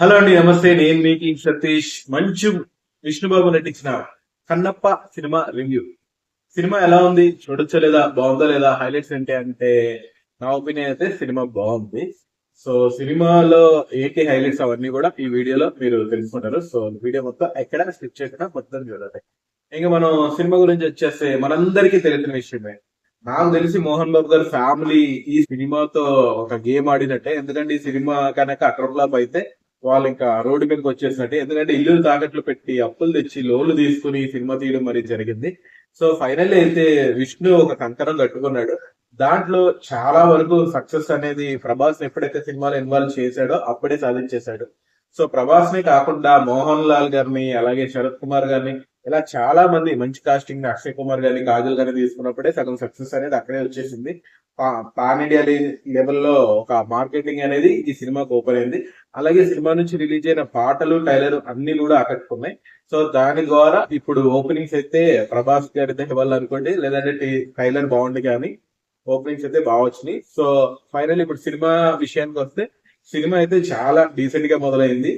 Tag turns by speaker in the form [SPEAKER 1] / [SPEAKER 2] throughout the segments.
[SPEAKER 1] Hello అండి నమస్తే. నేను మీకు సతీష్. మంచు విష్ణుబాబు నటించిన కన్నప్ప సినిమా రివ్యూ. సినిమా ఎలా ఉంది? చూడొచ్చా లేదా? బాగుందా లేదా? హైలైట్స్ ఏంటి అంటే నా ఒపీనియన్ అయితే సినిమా బాగుంది. సో సినిమాలో ఏంటి హైలైట్స్ అవన్నీ కూడా ఈ వీడియోలో మీరు తెలుసుకుంటారు. సో వీడియో మొత్తం ఎక్కడ స్కిప్ చేయకుండా మొత్తం చూడాలి ఇంకా మనం సినిమా గురించి వచ్చేస్తే మనందరికీ తెలిసిన విషయమే. నాకు తెలిసి మోహన్ బాబు గారి ఫ్యామిలీ ఈ సినిమాతో ఒక గేమ్ ఆడినట్టే. ఎందుకంటే ఈ సినిమా కనుక అక్రమ్ అయితే వాళ్ళు ఇంకా రోడ్డు మీదకి వచ్చేసినట్టే. ఎందుకంటే ఇల్లు తాకట్లు పెట్టి అప్పులు తెచ్చి లోన్లు తీసుకుని సినిమా తీయడం మరి జరిగింది. సో ఫైనల్ అయితే విష్ణు ఒక కంకరం కట్టుకున్నాడు. దాంట్లో చాలా వరకు సక్సెస్ అనేది ప్రభాస్ ఎప్పుడైతే సినిమాలో ఇన్వాల్వ్ చేశాడో అప్పుడే సాధించేశాడు. సో ప్రభాస్ నే కాకుండా మోహన్ లాల్ గారిని అలాగే శరత్ కుమార్ గారిని ఇలా చాలా మంది మంచి కాస్టింగ్ అక్షయ్ కుమార్ గారిని కాజల్ గారిని తీసుకున్నప్పుడే సగం సక్సెస్ అనేది అక్కడే వచ్చేసింది. పాన్ ఇండియా లెవెల్లో ఒక మార్కెటింగ్ అనేది ఈ సినిమాకి ఓపెన్ అయింది. అలాగే సినిమా నుంచి రిలీజ్ అయిన పాటలు టైలర్ అన్ని కూడా ఆకట్టుకున్నాయి. సో దాని ద్వారా ఇప్పుడు ఓపెనింగ్స్ అయితే ప్రభాస్ గారి దేవాళ్ళు అనుకోండి లేదంటే టైలర్ బాగుంది కానీ ఓపెనింగ్స్ అయితే బాగా వచ్చినాయి. సో ఫైనల్ ఇప్పుడు సినిమా విషయానికి వస్తే సినిమా అయితే చాలా డీసెంట్గా మొదలైంది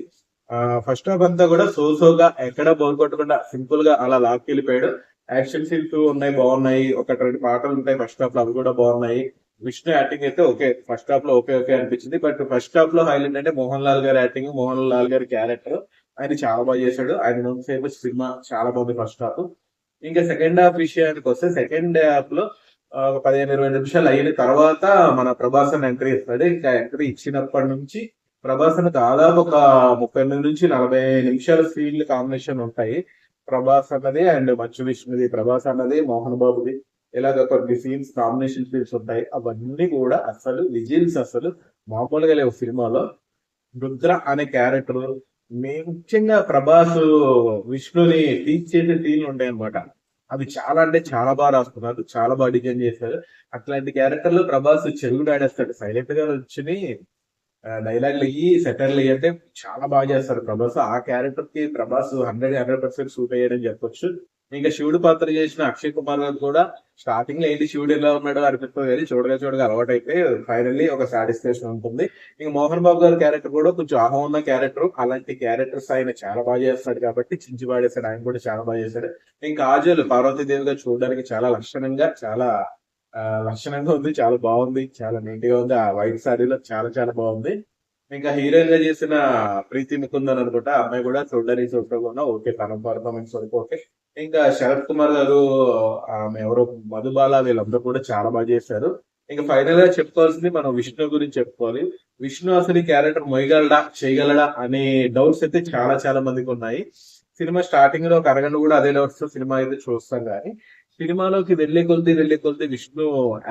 [SPEAKER 1] ఫస్ట్ హాఫ్ అంతా కూడా సో సోగా ఎక్కడ బోర్ కొట్టకుండా సింపుల్గా అలా లాక్కి వెళ్ళిపోయాడు యాక్షన్ సీన్స్ ఉన్నాయి బాగున్నాయి. ఒకటి రెండు పాటలు ఉంటాయి ఫస్ట్ హాఫ్లో అవి కూడా బాగున్నాయి. విష్ణు యాక్టింగ్ అయితే ఓకే ఫస్ట్ హాఫ్లో ఓకే ఓకే అనిపించింది. బట్ ఫస్ట్ హాఫ్లో హైలైట్ అంటే మోహన్ లాల్ గారి యాక్టింగ్ మోహన్ లాల్ గారి క్యారెక్టర్ ఆయన చాలా బాగా చేశాడు. ఆయన సేపు సినిమా చాలా బాగుంది ఫస్ట్ హాఫ్ ఇంకా సెకండ్ హాఫ్ విషయానికి వస్తే సెకండ్ హాఫ్లో ఒక పదిహేను ఇరవై నిమిషాలు అయిన తర్వాత మన ప్రభాసన్ ఎంట్రీ ఇస్తాడు. ఇంకా ఎంట్రీ ఇచ్చినప్పటి నుంచి ప్రభాసన్ దాదాపు ఒక ముప్పై ఎనిమిది నుంచి నలభై నిమిషాల సీన్లు కాంబినేషన్ ఉంటాయి. ప్రభాస్ అన్నది అండ్ మంచు విష్ణుది ప్రభాస్ అన్నది మోహన్ బాబుది ఇలాగ కొన్ని సీన్స్ కాంబినేషన్ సీన్స్ ఉంటాయి. అవన్నీ కూడా అసలు విజిల్స్ అసలు మామూలుగా లేవు సినిమాలో. రుద్ర అనే క్యారెక్టర్ ముఖ్యంగా ప్రభాస్ విష్ణుని టీచ్ చేసే సీన్లు ఉంటాయి అనమాట అవి చాలా అంటే చాలా బాగా రాసుకున్నారు చాలా బాగా డిజైన్ చేశారు. అట్లాంటి క్యారెక్టర్లు ప్రభాస్ చెరుగు ఆడేస్తాడు సైలెంట్గా వచ్చి డైలాగ్లు అయ్యి సెటర్లు అయ్యి అంటే చాలా బాగా చేస్తారు ప్రభాస్. ఆ క్యారెక్టర్కి Prabhas hundred hundred percent suit అయ్యాడని చెప్పొచ్చు. ఇంకా శివుడు పాత్ర చేసిన అక్షయ్ కుమార్ గారు కూడా స్టార్టింగ్లో ఏంటి శివుడు ఎలా ఉన్నాడో అనిపిస్తుంది కానీ చూడగా చూడగా అలవాటు అయితే ఫైనల్లీ ఒక సాటిస్ఫాక్షన్ ఉంటుంది. ఇంకా మోహన్ బాబు గారి క్యారెక్టర్ కూడా కొంచెం ఆహం ఉన్న క్యారెక్టర్ అలాంటి క్యారెక్టర్స్ ఆయన చాలా బాగా చేస్తాడు కాబట్టి చించి పాడేశాడు ఆయన కూడా చాలా బాగా చేశాడు. ఇంకా ఆజులు పార్వతీదేవి గారు చూడడానికి చాలా లక్షణంగా చాలా లక్షణంగా ఉంది చాలా బాగుంది చాలా నీట్గా ఉంది. ఆ వైట్ సారీలో చాలా చాలా బాగుంది. ఇంకా హీరోయిన్గా చేసిన ప్రీతి ముకుందన్ అనుకుంటా అమ్మాయి కూడా చూడడానికి చూడకుండా ఓకే తన పర్ఫార్మెన్స్ వరకు ఓకే. ఇంకా శరత్ కుమార్ గారు ఆమె ఎవరో మధుబాల వీళ్ళందరూ కూడా చాలా బాగా చేశారు. ఇంకా ఫైనల్గా చెప్పుకోవాల్సింది మనం విష్ణు గురించి చెప్పుకోవాలి. విష్ణు అసలు ఈ క్యారెక్టర్ మొయ్యగలడా చేయగలడా అనే డౌట్స్ అయితే చాలా చాలా మందికి ఉన్నాయి. సినిమా స్టార్టింగ్లో ఒక అరగంట కూడా అదే డౌట్స్ సినిమా అయితే చూస్తాం కానీ సినిమాలోకి వెళ్ళే కొలిది వెళ్ళే కొలిది విష్ణు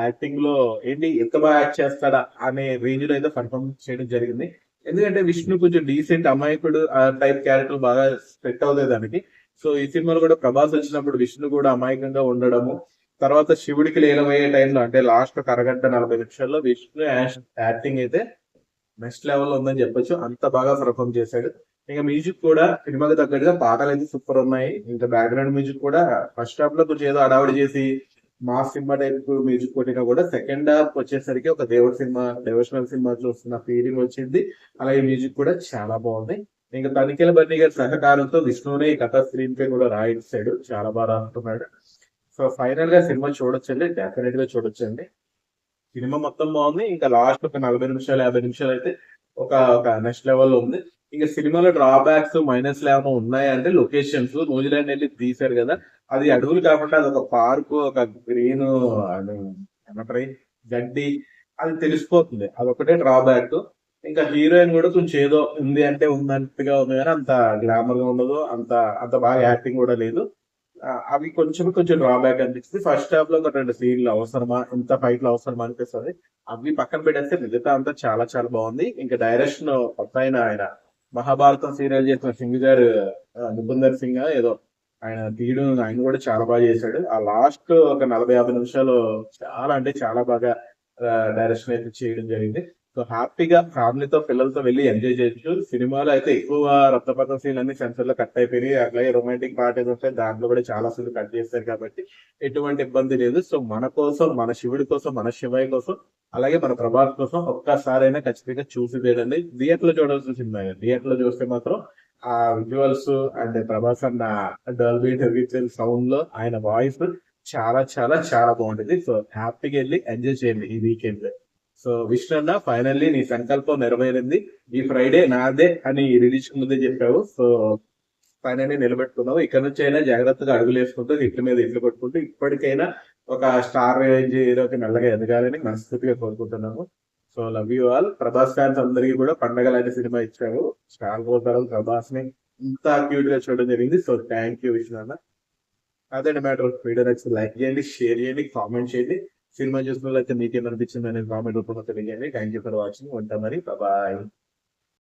[SPEAKER 1] యాక్టింగ్లో ఏంటి ఎంత బాగా యాక్ట్ చేస్తాడా అనే రేంజ్లో అయితే పర్ఫార్మ్ చేయడం జరిగింది. ఎందుకంటే విష్ణు కొంచెం డీసెంట్ అమాయకుడు ఆ టైప్ క్యారెక్టర్ బాగా సెట్ అవుతుంది దానికి. సో ఈ సినిమాలో కూడా ప్రభాస్ వచ్చినప్పుడు విష్ణు కూడా అమాయకంగా ఉండడము తర్వాత శివుడికి లీలమయ్యే టైంలో అంటే లాస్ట్ ఒక అరగంట నలభై నిమిషాల్లో విష్ణు యాక్టింగ్ అయితే నెక్స్ట్ లెవెల్ ఉందని చెప్పొచ్చు. అంత బాగా పర్ఫామ్ చేశాడు. ఇంకా మ్యూజిక్ కూడా సినిమాకి తగ్గట్టుగా పాటలు అయితే సూపర్ ఉన్నాయి. ఇంకా బ్యాక్గ్రౌండ్ మ్యూజిక్ కూడా ఫస్ట్ హాఫ్లో కొంచెం ఏదో అడావిడి చేసి మా సినిమా టైప్ మ్యూజిక్ కొట్టినా కూడా సెకండ్ హాఫ్ వచ్చేసరికి ఒక దేవుడి సినిమా డెవోషనల్ సినిమా చూస్తున్న ఫీలింగ్ వచ్చింది. అలాగే మ్యూజిక్ కూడా చాలా బాగుంది. ఇంకా తనిఖీల బన్నీ గారి సహకారంతో విష్ణునే ఈ కథ స్క్రీన్ పే కూడా రాయించాడు. చాలా బాగా రాస్తున్నాడు సో ఫైనల్గా సినిమా చూడొచ్చండి డెఫినెట్గా చూడొచ్చండి. సినిమా మొత్తం బాగుంది. ఇంకా లాస్ట్ ఒక నలభై నిమిషాలు యాభై నిమిషాలు అయితే ఒక ఒక నెక్స్ట్ లెవెల్ ఉంది. ఇంకా సినిమాలో డ్రాబ్యాక్స్ మైనస్ ఏమైనా ఉన్నాయంటే లొకేషన్స్ న్యూజిలాండ్ వెళ్ళి తీశారు కదా. అది అడవులు కాకుండా అది ఒక పార్క్ ఒక గ్రీన్ ఏమంటారు? గడ్డి అది తెలిసిపోతుంది. అదొకటే డ్రాబ్యాక్ ఇంకా హీరోయిన్ కూడా కొంచెం ఏదో ఉంది అంటే ఉందంతగా ఉంది కానీ అంత గ్లామర్గా ఉండదు. అంత అంత బాగా యాక్టింగ్ కూడా లేదు. అవి కొంచెం కొంచెం డ్రాబ్యాక్ అనిపిస్తుంది. ఫస్ట్ హాఫ్లో ఒక రెండు సీన్లు అవసరమా? ఇంత ఫైట్లో అవసరమా అనిపిస్తుంది. అవి పక్కన పెట్టేస్తే మిగతా అంతా చాలా చాలా బాగుంది. ఇంకా డైరెక్షన్ కొత్త ఆయన మహాభారతం సీరియల్ చేసిన సింగ్ గారు నిబంధర్ సింగ్ ఏదో ఆయన తీయడం ఆయన కూడా చాలా బాగా చేశాడు. ఆ లాస్ట్ ఒక నలభై యాభై నిమిషాలు చాలా అంటే చాలా బాగా డైరెక్షన్ అయితే చేయడం జరిగింది. సో హ్యాపీగా ఫ్యామిలీతో పిల్లలతో వెళ్ళి ఎంజాయ్ చేయొచ్చు. సినిమాలో అయితే ఎక్కువ రక్తపాతం సీన్ అన్ని సెన్సర్లో కట్ అయిపోయినాయి. అట్లాగే రొమాంటిక్ పార్టీస్ వస్తాయి. దాంట్లో కూడా చాలా సీన్లు కట్ చేస్తారు కాబట్టి ఎటువంటి ఇబ్బంది లేదు. సో మన కోసం మన శివుడి కోసం మన శివయ్య కోసం అలాగే మన ప్రభాస్ కోసం ఒక్కసారైనా ఖచ్చితంగా చూసి తీయండి థియేటర్లో చూడాల్సిన సినిమా థియేటర్లో చూస్తే మాత్రం ఆ విజువల్స్ అండ్ ప్రభాస్ అన్న డల్బీ డెవిచల్ సౌండ్లో ఆయన వాయిస్ చాలా చాలా చాలా బాగుంటుంది. సో హ్యాపీగా వెళ్ళి ఎంజాయ్ చేయండి ఈ వీకెండ్ సో విష్ణు అన్న ఫైనల్లీ నీ సంకల్పం నెరవేరింది. ఈ ఫ్రైడే నాదే అని రిలీజ్ ముందే చెప్పావు. సో ఫైనల్లీ నిలబెట్టుకున్నావు. ఇక్కడ నుంచి అయినా జాగ్రత్తగా అడుగులు వేసుకుంటూ ఇట్ల మీద ఇట్లు కొట్టుకుంటూ ఇప్పటికైనా ఒక స్టార్ రేంజ్ హీరోకి మెల్లగా ఎదగాలని మనస్ఫూర్తిగా కోరుకుంటున్నాము. So love you all Prabhas fans అందరికీ కూడా పండగ లాంటి సినిమా ఇచ్చారు స్టార్ రోజుల తర్వాత ప్రభాస్ని ఇంత క్యూట్గా చూడడం జరిగింది. సో థ్యాంక్ యూ విష్ణు అన్న అదే మ్యాటర్ వీడియో నచ్చి లైక్ చేయండి షేర్ చేయండి కామెంట్ చేయండి. సినిమా చూసిన వాళ్ళైతే మీకేమనిపించింది అనేది కామెంట్ రూపంలో తెలియజేయండి. Thank you for watching. ఉంటా మరి. బాయ్.